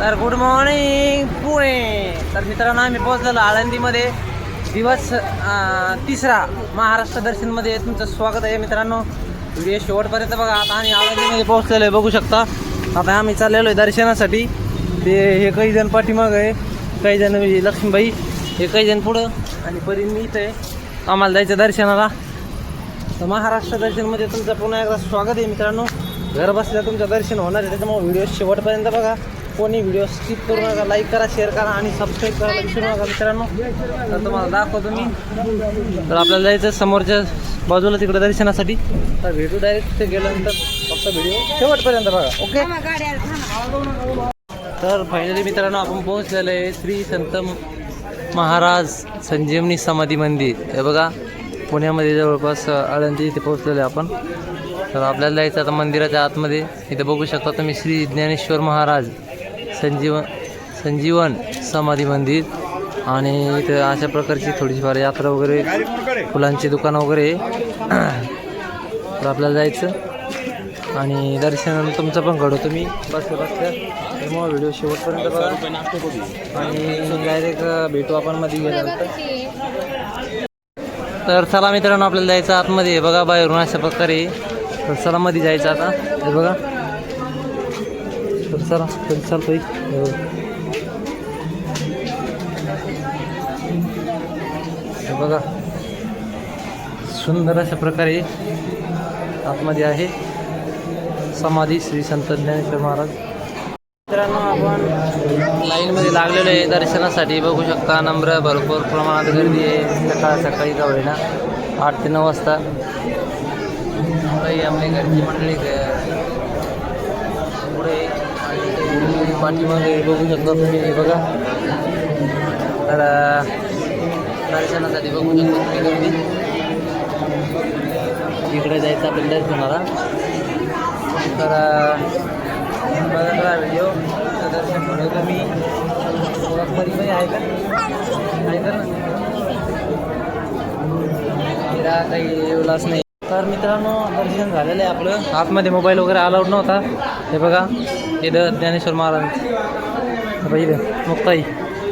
तर good morning Pune. तर मित्रांनो आम्ही पोहोचलेलो आळंदीमध्ये. दिवस तिसरा महाराष्ट्र दर्शनमध्ये तुमचं स्वागत आहे मित्रांनो. व्हिडिओ शेवटपर्यंत बघा. आता आम्ही आळंदीमध्ये पोहोचलेलो आहे बघू शकता. आता आम्ही चाललेलो आहे दर्शनासाठी. ते हे काही जण पाठीमाग आहे. काही जण म्हणजे लक्ष्मीबाई. हे काही जण पुढं. आणि परीन मी इथं. आहे आम्हाला जायचं दर्शनाला. तर महाराष्ट्र दर्शनमध्ये तुमचं पुन्हा एकदा स्वागत आहे मित्रांनो. घर बसल्या तुमचं दर्शन होणार आहे. त्याच्यामुळे व्हिडिओ शेवटपर्यंत बघा. कोणी व्हिडिओ स्किप करू नका लाईक करा शेअर करा आणि सबस्क्राईब करायला विसरू नका मित्रांनो. तर तुम्हाला दाखवतो मी. तर आपल्याला जायचं समोरच्या बाजूला तिकडे दर्शनासाठी. तर भेटू डायरेक्ट तिथे गेल्यानंतर फक्त व्हिडिओ शेवटपर्यंत बघा ओके तर फायनली मित्रांनो आपण पोहोचलेलो आहे श्री संत महाराज संजीवनी समाधी मंदिर. हे बघा पुण्यामध्ये जवळपास आळंदी इथे पोहोचलेलो आहे आपण. तर आपल्याला जायचं आता मंदिराच्या आतमध्ये. इथे बघू शकता तुम्ही श्री ज्ञानेश्वर महाराज. संजीवन संजीवन समाधी मंदिर आणि इथं अशा प्रकारची थोडीफार यात्रा वगैरे फुलांची दुकानं वगैरे तर आपल्याला जायचं. आणि दर्शन तुमचं पण घडवतो मी. बसल्या बसल्या. मग व्हिडिओ शेवटपर्यंत बघा. आणि डायरेक्ट भेटू आपण मध्ये गेल्यानंतर तर चला मित्रांनो आपल्याला जायचं आतमध्ये. बघा बाहेरून अशा प्रकारे. तर चला मध्ये जायचं आता. हे बघा. चला तर चालतोय. हे बघा. हे बघा सुंदर अशा प्रकारे आतमध्ये आहे समाधी श्री संत ज्ञानेश्वर महाराज. मित्रांनो आपण लाईनमध्ये लागलेलो आहे दर्शनासाठी. बघू शकता नम्र भरपूर प्रमाणात गर्दी आहे. सकाळ सकाळी का होईना आठ ते नऊ वाजता. काही आपली घरची मंडळी ग- पुढे आणि पाठीमागे बघू शकता तुम्ही हे बघा. तर दर्शनासाठी बघू शकता तुम्ही गर्दी. इकडे जायचं आपल्याला दर्शनाला. तर बघा व्हिडिओ दर्शन घडवतो मी. ओळखमध्ये आहे का? आहे तर ना काही उल्हास नाही. तर मित्रांनो दर्शन झालेलं आहे आपलं. आतमध्ये मोबाईल वगैरे अलाउड नव्हता. हे बघा. इथं ज्ञानेश्वर महाराज हे इथं मुक्ताई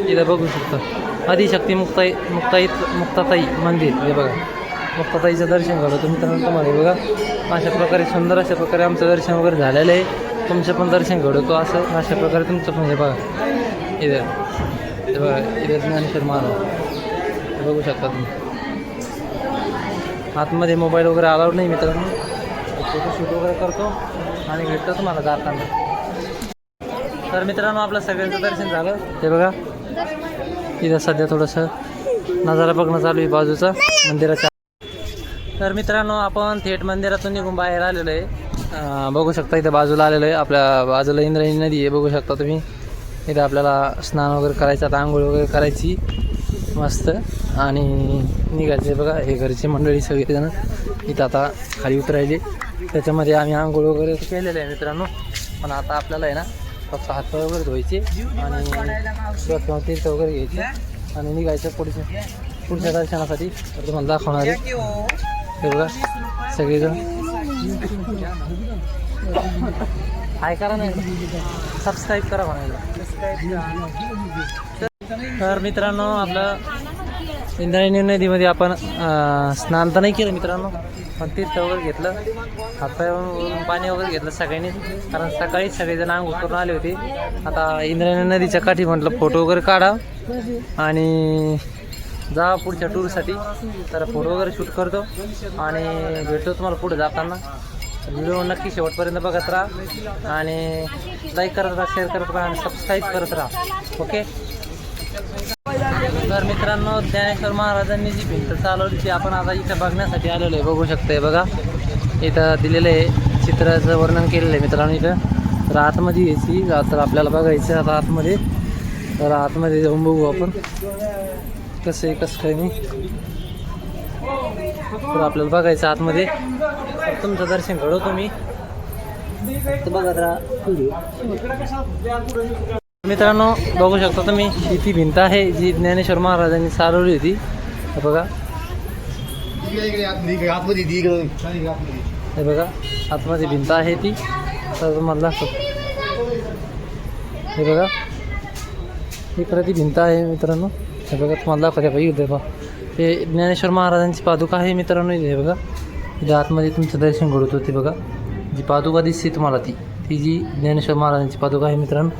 इथं बघू शकता आदिशक्ती मुक्ताई मुक्ताई मुक्ताताई मंदिर हे बघा मुक्ताताईचं दर्शन तुम्ही तर तुम्हाला बघा अशा प्रकारे सुंदर अशा प्रकारे आमचं दर्शन वगैरे झालेलं आहे तुमचं पण दर्शन घडवतो असं अशा प्रकारे तुमचं पण हे बघा इथं हे बघा इथं ज्ञानेश्वर महाराज हे बघू शकता तुम्ही आतमध्ये मोबाईल वगैरे अलाउड नाही मित्रांनो फोटोशूट वगैरे करतो आणि भेटतो तुम्हाला जाताना तर मित्रांनो आपलं सगळ्यांचं दर्शन झालं. ते बघा इथं सध्या थोडंसं नजारा बघणं चालू आहे बाजूचा मंदिराच्या. तर मित्रांनो आपण थेट मंदिरातून निघून बाहेर आलेलो आहे. बघू शकता इथं बाजूला आलेलो आहे. आपल्या बाजूला इंद्रायणी नदी आहे बघू शकता तुम्ही. इथं आपल्याला स्नान वगैरे करायचं आता आंघोळ वगैरे करायची. मस्त. आणि निघायचे बघा हे घरचे मंडळी सगळेजण. इथं आता खाली उतरायले. त्याच्यामध्ये आम्ही आंघोळ वगैरे केलेलं आहे मित्रांनो. पण आता आपल्याला आहे ना फक्त हातपाय वगैरे धुवायचे आणि तीर्थ वगैरे घ्यायचे आणि निघायचं पुढच्या पुढच्या दर्शनासाठी. तर तुम्हाला दाखवणार आहे. हे बघा सगळेजण. हाय करा नाही सबस्क्राईब करा म्हणायला. तर मित्रांनो आपलं इंद्रायणी नदीमध्ये आपण स्नान तर नाही केलं मित्रांनो. पण तीर्थ वगैरे घेतलं. हातपायावरून पाणी वगैरे घेतलं सगळ्यांनी. कारण सकाळी सगळेजण अंघोळ करून आले होते. आता इंद्रायणी नदीच्या काठी म्हटलं फोटो वगैरे काढा. आणि जा पुढच्या टूरसाठी तर फोटो वगैरे शूट करतो. आणि भेटतो तुम्हाला पुढे जाताना. व्हिडिओ नक्की शेवटपर्यंत बघत राहा. आणि लाईक करत राहा शेअर करत राहा आणि सबस्क्राईब करत राहा. ओके तर मित्रांनो ज्ञानेश्वर महाराजांनी जी भिंत चालवली ती आपण आता इथं बघण्यासाठी आलेलो आहे. बघू शकतोय बघा. इथं दिलेलं आहे चित्राचं वर्णन केलेलं आहे मित्रांनो इथं. तर आतमध्ये यायची तर आपल्याला बघायचं आता आतमध्ये. तर आतमध्ये जाऊन बघू आपण. कसं आहे कसं काय नाही. तर आपल्याला बघायचं आतमध्ये. तुमचं दर्शन घडवतो मी. बघा तर मित्रांनो बघू शकता तुम्ही ही ती भिंत आहे जी ज्ञानेश्वर महाराजांनी चालवली होती. हे बघा. हे बघा आतमध्ये भिंत आहे ती. तर तुम्हाला हे बघा. इकडे ती भिंत आहे मित्रांनो. हे बघा तुम्हाला दाखवते बघा इथे बघा. हे ज्ञानेश्वर महाराजांची पादुका आहे मित्रांनो हे बघा. इथे आतमध्ये तुमचं दर्शन घडत होते बघा. जी पादुका दिसते तुम्हाला ती ती जी ज्ञानेश्वर महाराजांची पादुका आहे मित्रांनो.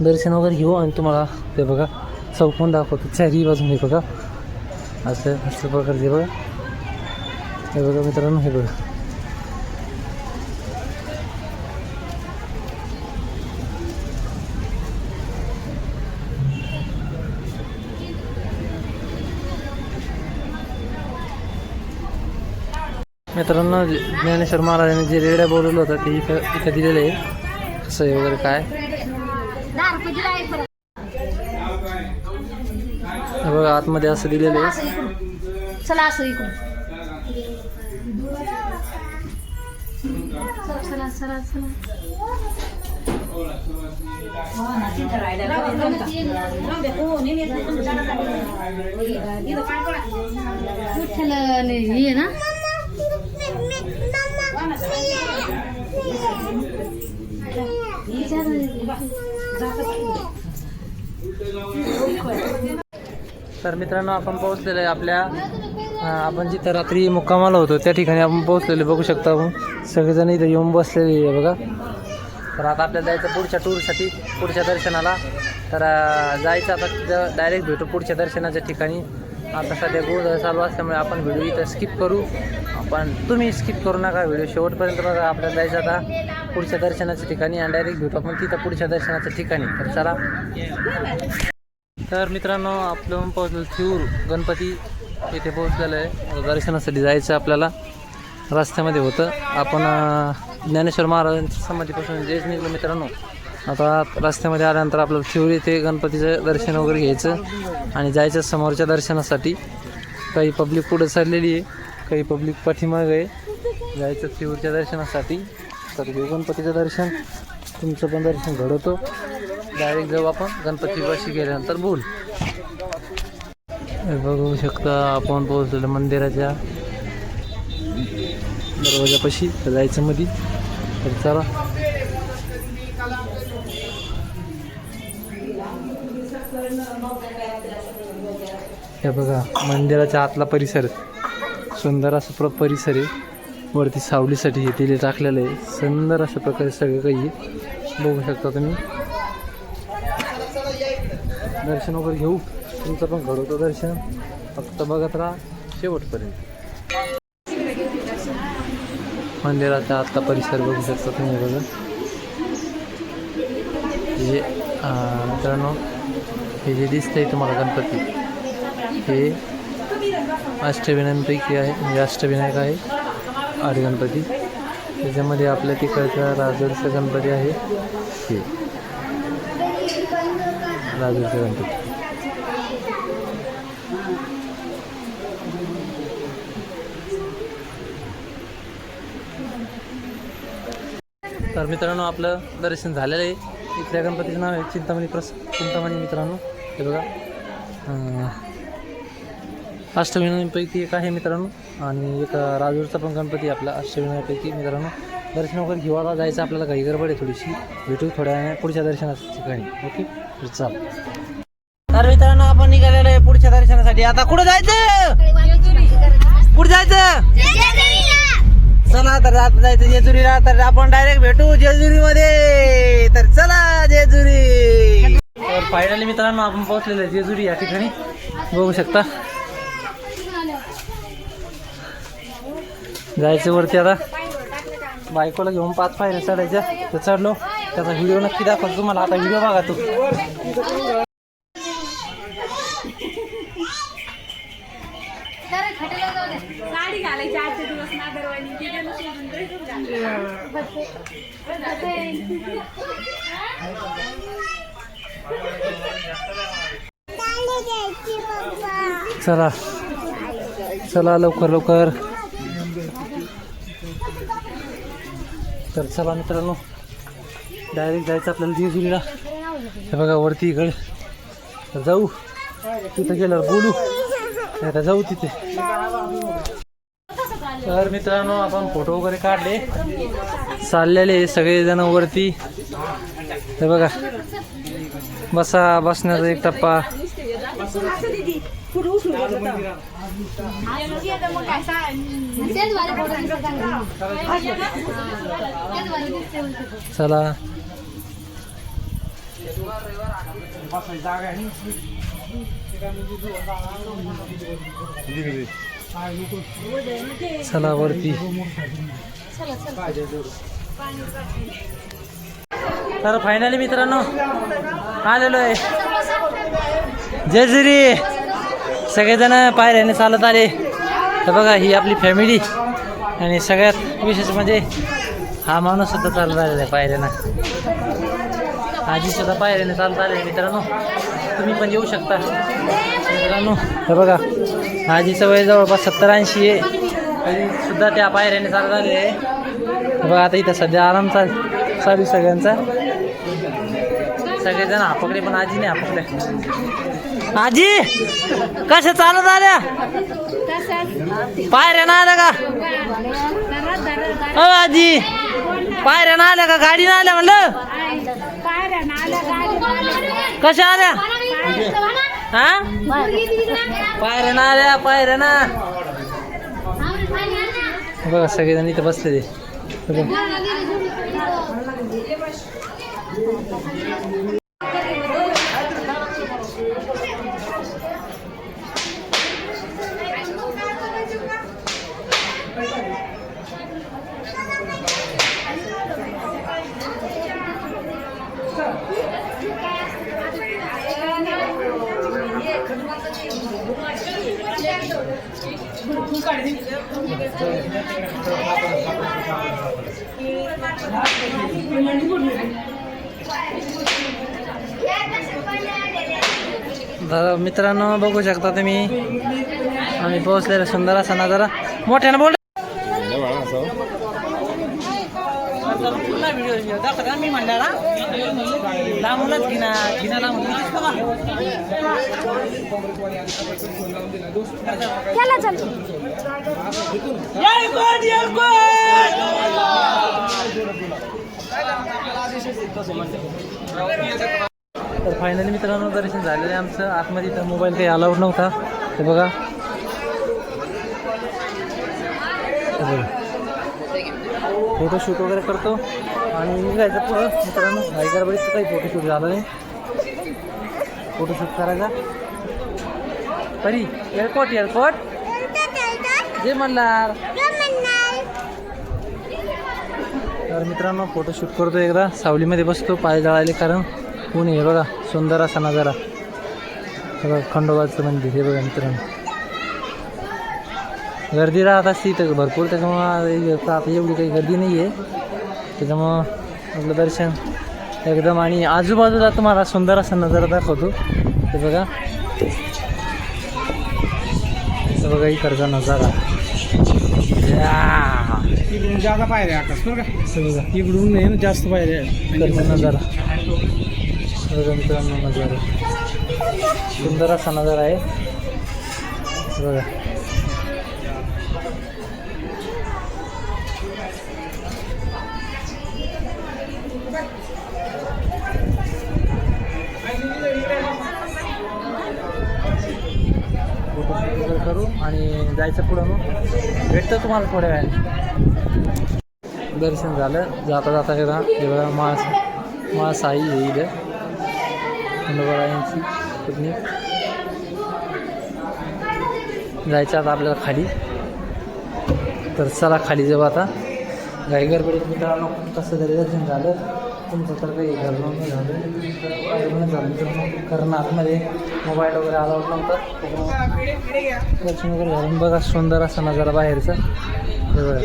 दर्शन वगैरे घेऊ आणि तुम्हाला ते बघा चौकोन दाखवतो चारी बाजून हे बघा. असं असं प्रकारचे बघा. हे बघा मित्रांनो हे बघा. मित्रांनो ज्ञानेश्वर महाराजांनी जे रेड्या बोलवलं होतं ते इथं इथं दिलेलं आहे. कसं वगैरे काय? बघा आतमध्ये असं दिलेलं आहे चला असं इकडून चला चला चला विठ्ठल हे ना तर मित्रांनो आपण पोहोचलेलो आहे आपल्या आपण जिथं रात्री मुक्कामाला होतो त्या ठिकाणी आपण पोहोचलेलो बघू शकता आपण. सगळेजण इथं येऊन बसलेले आहे बघा. तर आता आपल्याला जायचं पुढच्या टूरसाठी पुढच्या दर्शनाला. तर जायचं आता तिथं डायरेक्ट भेटू पुढच्या दर्शनाच्या ठिकाणी. आता सध्या गोंधळ चालू असल्यामुळे आपण व्हिडिओ इथं स्किप करू. आपण तुम्ही स्किप करू नका. व्हिडिओ शेवटपर्यंत बघा. आपल्याला जायचं आता पुढच्या दर्शनाच्या ठिकाणी आणि डायरेक्ट भेटू आपण तिथं पुढच्या दर्शनाच्या ठिकाणी. तर चला. तर मित्रांनो आपलं पोहोचलो थिऊर गणपती इथे पोहोचलेलं आहे. दर्शनासाठी जायचं आपल्याला. रस्त्यामध्ये होतं. आपण ज्ञानेश्वर महाराजांच्या समाधीपासून जेच निघलो मित्रांनो आता रस्त्यामध्ये आल्यानंतर आपलं शिवरी ते गणपतीचं दर्शन वगैरे घ्यायचं आणि जायचं समोरच्या दर्शनासाठी. काही पब्लिक पुढे चाललेली आहे काही पब्लिक पाठीमागं आहे. जायचं थिऊरच्या दर्शनासाठी. तर घेऊ गणपतीचं दर्शन तुमचं पण दर्शन घडवतो. डायरेक्ट जाऊ आपण गणपती बशी गेल्यानंतर बोल. बघू शकता आपण पोहोचलेलं मंदिराच्या दरवाजापाशी. तर जायचं मध्ये तर चला. हे बघा मंदिराच्या आतला परिसर. सुंदर असं प्र परिसर आहे. वरती सावलीसाठी हे तिथे टाकलेलं आहे. सुंदर अशा प्रकारे सगळं काही बघू शकता तुम्ही. दर्शन वगैरे घेऊ. तुमचं पण घडवतो दर्शन. फक्त बघत राहा. शेवटपर्यंत. मंदिराचा आतला परिसर बघू शकता तुम्ही बघा. हे जे मित्रांनो हे जे दिसतंय तुम्हाला गणपती. हे अष्टविनायकांपैकी आहे म्हणजे अष्टविनायक आहे आठ गणपती. त्याच्यामध्ये आपल्या तिकडचा राजूरचा गणपती आहे. हे. राजूरचा गणपती. तर मित्रांनो आपलं दर्शन झालेलं आहे. इथल्या गणपतीचं नाव आहे चिंतामणी प्रस चिंतामणी मित्रांनो. हे बघा. अं, एक आहे मित्रांनो. आणि एक राजूरचा पण गणपती आपला अष्टविनायकांपैकी मित्रांनो. दर्शन वगैरे हिवाळा जायचं आपल्याला काही गडबड आहे थोडीशी. भेटू थोड्या पुढच्या दर्शनाच्या ठिकाणी. ओके? तर चाल. तर मित्रांनो आपण निघालेलो आहे पुढच्या दर्शनासाठी. आता कुठं जायचं? कुठं जायचं? चला तर आता जायचं जेजुरीला. तर आपण डायरेक्ट भेटू जेजुरीमध्ये. तर चला जेजुरी. तर फायनली मित्रांनो आपण पोहोचलेलो आहे जेजुरी या ठिकाणी. बघू शकता. जायचं वरती आता. बायकोला घेऊन पाच पायऱ्या चढायच्या. तर चढलो. त्याचा व्हिडिओ नक्की दाखवतो तुम्हाला. आता व्हिडिओ बघा तू. चला. चला लवकर लवकर. तर चला मित्रांनो डायरेक्ट जायचं आपल्याला जेजुरीला हे बघा वरती इकडे. तर जाऊ. तिथं गेल्यावर बोलू. आता जाऊ तिथे. तर मित्रांनो आपण फोटो वगैरे काढले. चाललेले सगळेजण वरती. हे बघा. बसा बसण्याचा एक टप्पा. तेच वाले फोटो दिसत आहे. तेच वाले दिसते बोलतो. चला चला वरती तर फायनली मित्रांनो आलेलो आहे जेजुरी सगळेजण पायऱ्याने चालत आले. तर बघा ही आपली फॅमिली आणि सगळ्यात विशेष म्हणजे हा माणूस सुद्धा चालत आलेला आहे पायऱ्यानं. आजी सुद्धा पायऱ्याने चालत आले मित्रांनो. तुम्ही पण येऊ शकता. मित्रांनो हे बघा आजीचं वय जवळपास सत्तर ऐंशी आहे. तरी सुद्धा त्या पायऱ्याने चालत आले आहे. बघा आता इथं सध्या आराम चाल चालू आहे सगळ्यांचा. सगळेजण आपकडे पण आजी नाही आजी कशा चालत आल्या? पायऱ्या ना आल्या का? हो आजी पायऱ्या ना आल्या का? गाडी ना आल्या म्हणलं? कशा आल्या? हा? पायऱ्या ना आल्या पायऱ्या ना. बघा सगळेजण इथं बसले ते मित्रांनो बघू शकता तुम्ही. आम्ही पोहोचलेला सुंदर असा नजारा. मोठ्यानं बोल. मी लांबूनच घिना घिना लांबून तर फायनली मित्रांनो दर्शन झालेलं आहे आमचं आतमध्ये इथं मोबाईल काही अलाउड नव्हता. ते बघा. फोटोशूट वगैरे करतो. आणि निघायचं पुढं. मित्रांनो हैदराबादीचं काही फोटोशूट झालं नाही. फोटोशूट करायचा परी एअरपोर्ट एअरपोर्ट जे म्हणणार. तर मित्रांनो फोटोशूट करतो एकदा. सावलीमध्ये बसतो पाय जळायले कारण. ऊन आहे बघा सुंदर असा नजारा. हे बघा खंडोबाचं मंदिर हे बघा मित्रांनो. गर्दी राहत असते इथं भरपूर त्याच्यामुळं आता एवढी काही गर्दी नाही आहे त्याच्यामुळं आपलं दर्शन एकदम आणि आजूबाजूला तुम्हाला सुंदर असा नजारा दाखवतो. ते बघा. हे बघा इकडचा नजारा. इकडून जादा पायऱ्या आकाश हे बघा. इकडून नाही ना जास्त पायऱ्या. इकडचा नजारा. हे बघा मित्रांनो नजारा सुंदर असा नजारा आहे. बघा. करू आणि जायचं पुढं मग. भेटतं तुम्हाला थोड्या वेळाने. दर्शन झालं. जाता जाता एकदा हे बघा माळ माळ साई येईल इथं पिकनिक. जायचं आता आपल्याला खाली. तर चला खाली जाऊ आता. घाई गडबडीत मित्रांनो कसं तरी दर्शन झालं. तुमचं तर काही घरनं नाही झालं. झालं. तर मग कारण आतमध्ये मोबाईल वगैरे अलाउड नव्हता. त्याच्यामुळं दर्शन वगैरे झालं बघा सुंदर असा नजारा बाहेरचा. हे बघा.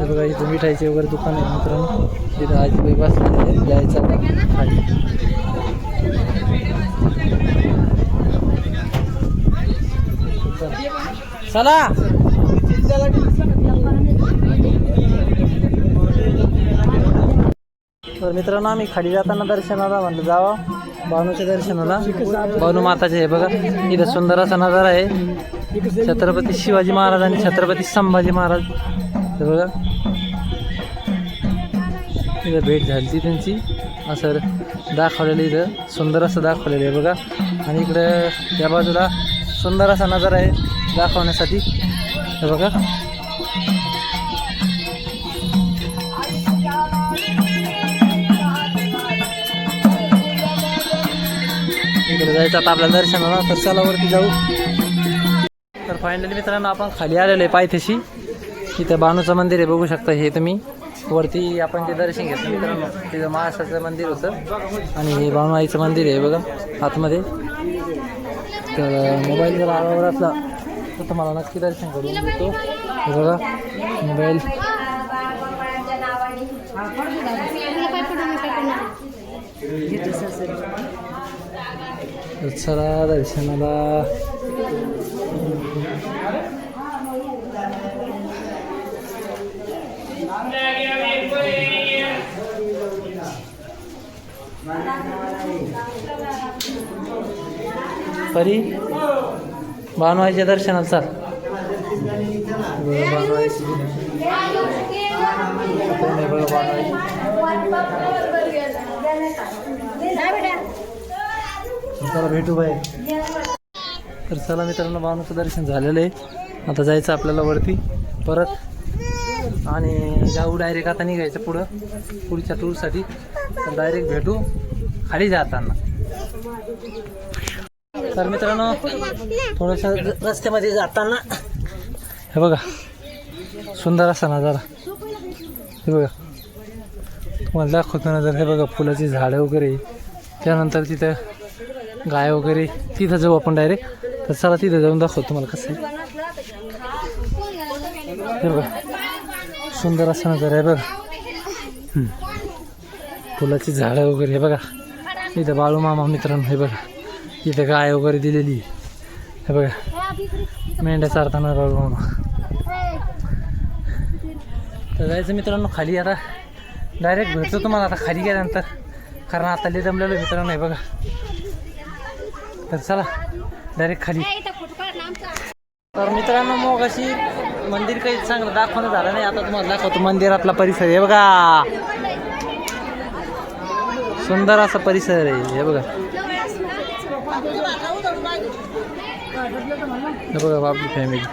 हे बघा इथं मिठाईचे वगैरे दुकान आहे मित्रांनो. तिथं आजीबाई बसलेले आहेत खाली चला. तर मित्रांनो आम्ही खाली जाताना दर्शनाला म्हणलं जावा. भानूच्या दर्शनाला. भानू माताचे हे बघा. इथं सुंदर असा नजारा आहे. छत्रपती शिवाजी महाराज आणि छत्रपती संभाजी महाराज. हे बघा. इथं भेट झाली ती त्यांची असं दाखवलेलं इथं. सुंदर असं दाखवलेलं आहे बघा. आणि इकडं या बाजूला सुंदर असा नजारा आहे दाखवण्यासाठी. हे बघा. इकडे जायचं आता आपल्या दर्शनाला. तर चला वरती जाऊ. तर फायनली मित्रांनो आपण खाली आलेलो आहे पायथ्याशी. इथं बानूचं मंदिर आहे बघू शकता हे तुम्ही. वरती आपण ते दर्शन घेतलं मित्रांनो. तिथं महाराष्ट्राचं मंदिर होतं. आणि हे बाणूआईचं मंदिर आहे बघा आतमध्ये. तर मोबाईल जर आवावर असला तर तुम्हाला नक्की दर्शन करून देतो. हे बघा मोबाईल. चला दर्शनाला परी बानवाईच्या दर्शनाला चाल. चला भेटू बाय तर चला मित्रांनो बानूचं दर्शन झालेलं आहे. आता जायचं आपल्याला वरती. परत आणि जाऊ डायरेक्ट आता निघायचं पुढं. पुढच्या टूरसाठी डायरेक्ट भेटू. खाली जाताना. तर मित्रांनो थोडंसं रस्त्यामध्ये जाताना. हे बघा. सुंदर असा नजारा. हे बघा. तुम्हाला दाखवतो नजर. हे बघा फुलाची झाडं वगैरे. त्यानंतर तिथं गाय वगैरे. तिथं जाऊ आपण डायरेक्ट तर चला तिथं जाऊन दाखवतो तुम्हाला कसं हे बघा. सुंदर असं नजर आहे बघा. फुलाची झाडं वगैरे हे बघा. इथं बाळू मामा मित्रांनो हे बघा. इथं गाय वगैरे दिलेली हे बघा. मेंढ्या चारताना बाळू मामा. तर जायचं मित्रांनो खाली आता. डायरेक्ट भेटतो तुम्हाला आता खाली गेल्यानंतर. कारण आता लय दमलेलो आहे मित्रांनो हे बघा. तर चला डायरेक्ट खाली. तर मित्रांनो मग अशी मंदिर काही चांगलं दाखवणं झालं नाही. आता तुम्हाला दाखवतो मंदिरातला परिसर. हे बघा. सुंदर असा परिसर आहे. हे बघा. हे बघा आपली फॅमिली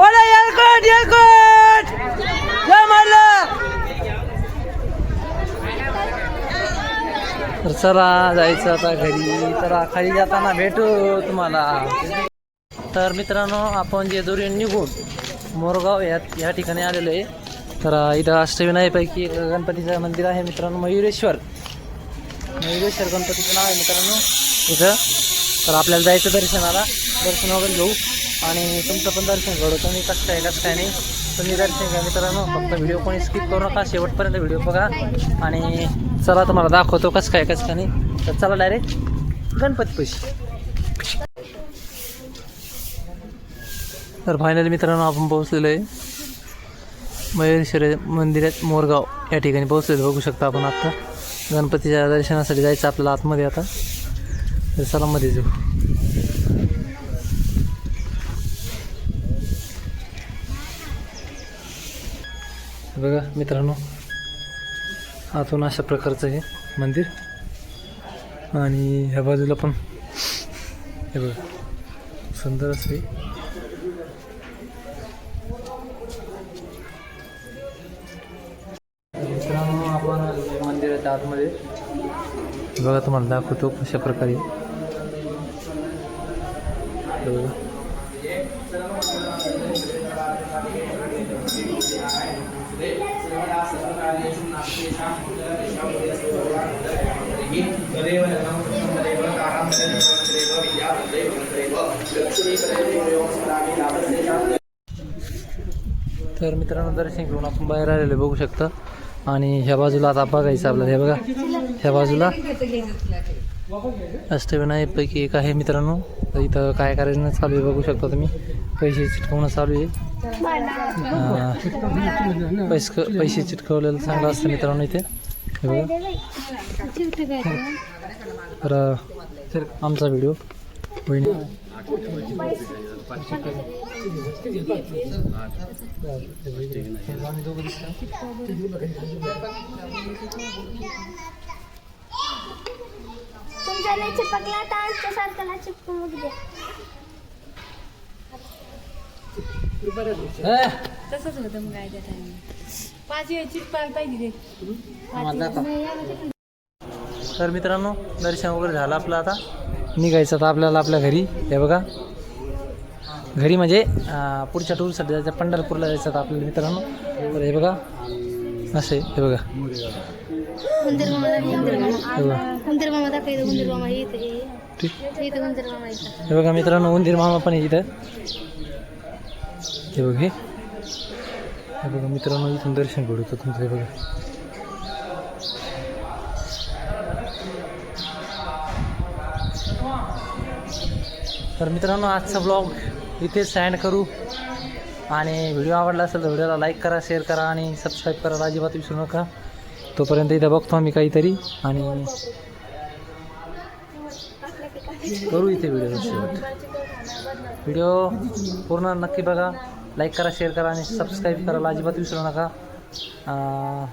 बोला येलकोट येलकोट! जय तर चला जायचं आता घरी. तर खाली जाताना भेटू तुम्हाला. तर मित्रांनो आपण जेजुरी निघून मोरगाव या या ठिकाणी आलेलो आहे. तर इथं अष्टविनायपैकी एक गणपतीचं मंदिर आहे मित्रांनो मयुरेश्वर. मयुरेश्वर गणपतीचं नाव आहे मित्रांनो इथं. तर आपल्याला जायचं दर्शनाला. दर्शन वगैरे घेऊ. आणि तुमचं पण दर्शन घडू. तुम्ही कसं आहे कसं काय नाही. तुम्ही दर्शन घ्या मित्रांनो. फक्त व्हिडिओ कोणी स्किप करू नका. शेवटपर्यंत व्हिडिओ बघा. आणि चला तुम्हाला दाखवतो कसं काय कसं काय नाही. तर चला डायरेक्ट गणपती पैसे तर फायनली मित्रांनो आपण पोहोचलेलो आहे मयूरेश्वर मंदिरात मोरगाव. या ठिकाणी पोहोचलेलो. बघू शकता आपण आत्ता गणपतीच्या दर्शनासाठी जायचं आपल्याला आतमध्ये आता. तर चला मध्ये जाऊ बघा मित्रांनो आतून अशा प्रकारचं हे मंदिर आणि ह्या बाजूला पण हे बघा सुंदर असे आहे मित्रांनो आपण मंदिराच्या आतमध्ये बघा तुम्हाला दाखवतो कशा प्रकारे बघा. तर मित्रांनो दर्शन घेऊन आपण बाहेर आलेलो बघू शकता. आणि ह्या बाजूला आता बघायचं आपल्याला हे बघा. ह्या बाजूला अष्टविनायकपैकी एक आहे मित्रांनो. तर इथं काय करायचं चालू आहे बघू शकता तुम्ही. पैसे चिटकवणं चालू आहे. अं, पैसे पैसे चिटकवलेलं चांगलं असतं मित्रांनो इथे. हे बघा. तर आमचा व्हिडिओ वहिनी तुमच्या चिपकला तर आमच्या सारख्याला चिपकून द्या तसंच होतं मग काय टाइम पाच वेळ चिटकायला पाहिजे तर मित्रांनो दर्शन वगैरे झालं आपलं आता. निघायचं आता आपल्याला आपल्या घरी. हे बघा. घरी म्हणजे पुढच्या टूरसाठी जायचं पंढरपूरला जायचं आता आपल्या मित्रांनो. तर हे बघा. असे हे बघा. हे बघा. ठीक. हे बघा मित्रांनो उंदीर मामा पण आहे इथं. हे बघ हे. हे बघा मित्रांनो इथून दर्शन घडवतो तुमचं हे बघा. तर मित्रांनो आजचा ब्लॉग इथे सँड करू. आणि व्हिडिओ आवडला असेल तर व्हिडिओला लाईक करा शेअर करा आणि सबस्क्राईब करायला अजिबात विसरू नका. तोपर्यंत इथं बघतो आम्ही काहीतरी आणि करू इथे व्हिडिओ शेवट. व्हिडिओ पूर्ण नक्की बघा. लाईक करा शेअर करा आणि सबस्क्राईब करायला अजिबात विसरू नका.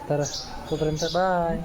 तर तोपर्यंत बाय